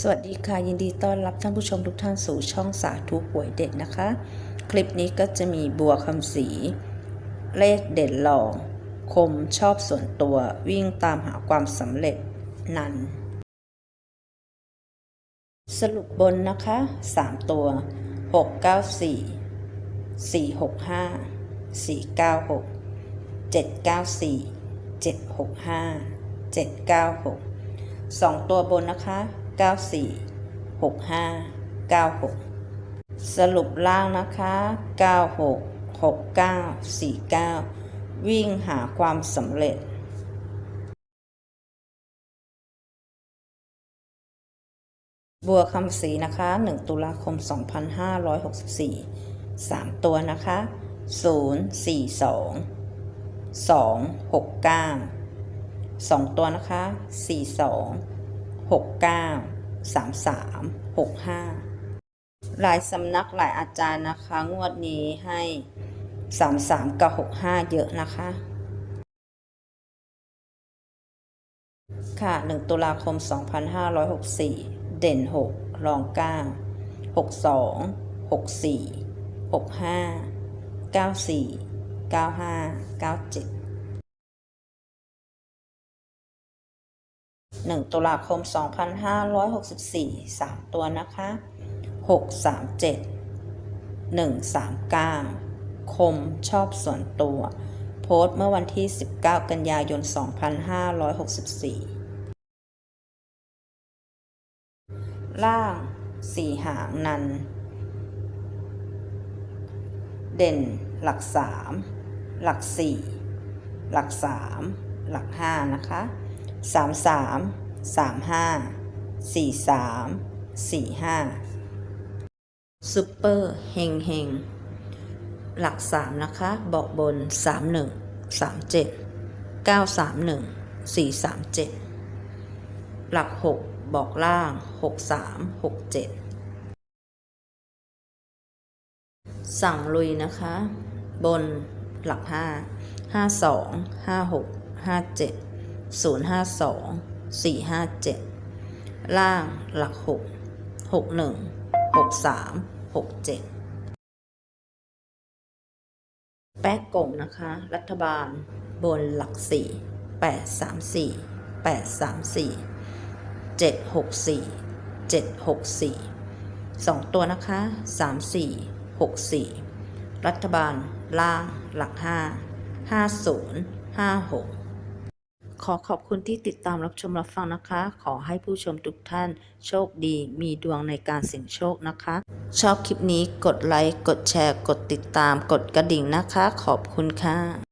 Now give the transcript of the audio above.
สวัสดีค่ะ ยินดีต้อนรับท่านผู้ชมทุกท่านสู่ช่องสาธุหวยเด็ดนะคะ คลิปนี้ก็จะมีบัวคำศรีเลขเด่นหลอง คมชอบส่วนตัววิ่งตามหาความสำเร็จนันสรุปบนนะคะ 3 ตัว 694 465 496 794 765 796สองตัวบนนะคะ 94 65 96 สรุปล่างนะคะ 96 69 49 วิ่งหาความสำเร็จบัวคำศรีนะคะ 1 ตุลาคม 2564 3 ตัวนะคะ 042 269 2 ตัวนะคะ 42 69 33 65 หลายสำนักหลายอาจารย์นะคะ งวดนี้ให้ 33 กับ 65 เยอะนะคะ ค่ะ 1 ตุลาคม 2564 เด่น 6 รอง 9 62 64 65 94 95 97 1 ตุลาคม 2564 3 ตัวนะคะ 637 139 คมชอบส่วนตัว โพสต์เมื่อวันที่ 19 กันยายน 2564 ล่าง4หางนัน เด่นหลัก3หลัก4หลัก3หลัก5นะคะ สามสามสามห้าสี่สามสี่ห้าซูเปอร์เฮงเฮงหลักสามนะคะบอกบนสามหนึ่งสามเจ็ดเก้าสามหนึ่งสี่สามเจ็ดหลักหกบอกล่างหกสามหกเจ็ดสั่งลุยนะคะ บนหลักห้าห้าสองห้าหกห้าเจ็ด 052 457 ล่างหลัก 6 61 63 67 แป๊กกงนะคะ รัฐบาลบนหลัก 4 834 834 764 764 2 ตัวนะคะ 34 64 รัฐบาลล่างหลัก 5 50 56 ขอขอบคุณที่ติดตามรับชมรับฟังนะคะ ขอให้ผู้ชมทุกท่านโชคดี มีดวงในการเสี่ยงโชคนะคะ ชอบคลิปนี้กดไลค์ กดแชร์ กดติดตาม กดกระดิ่งนะคะ ขอบคุณค่ะ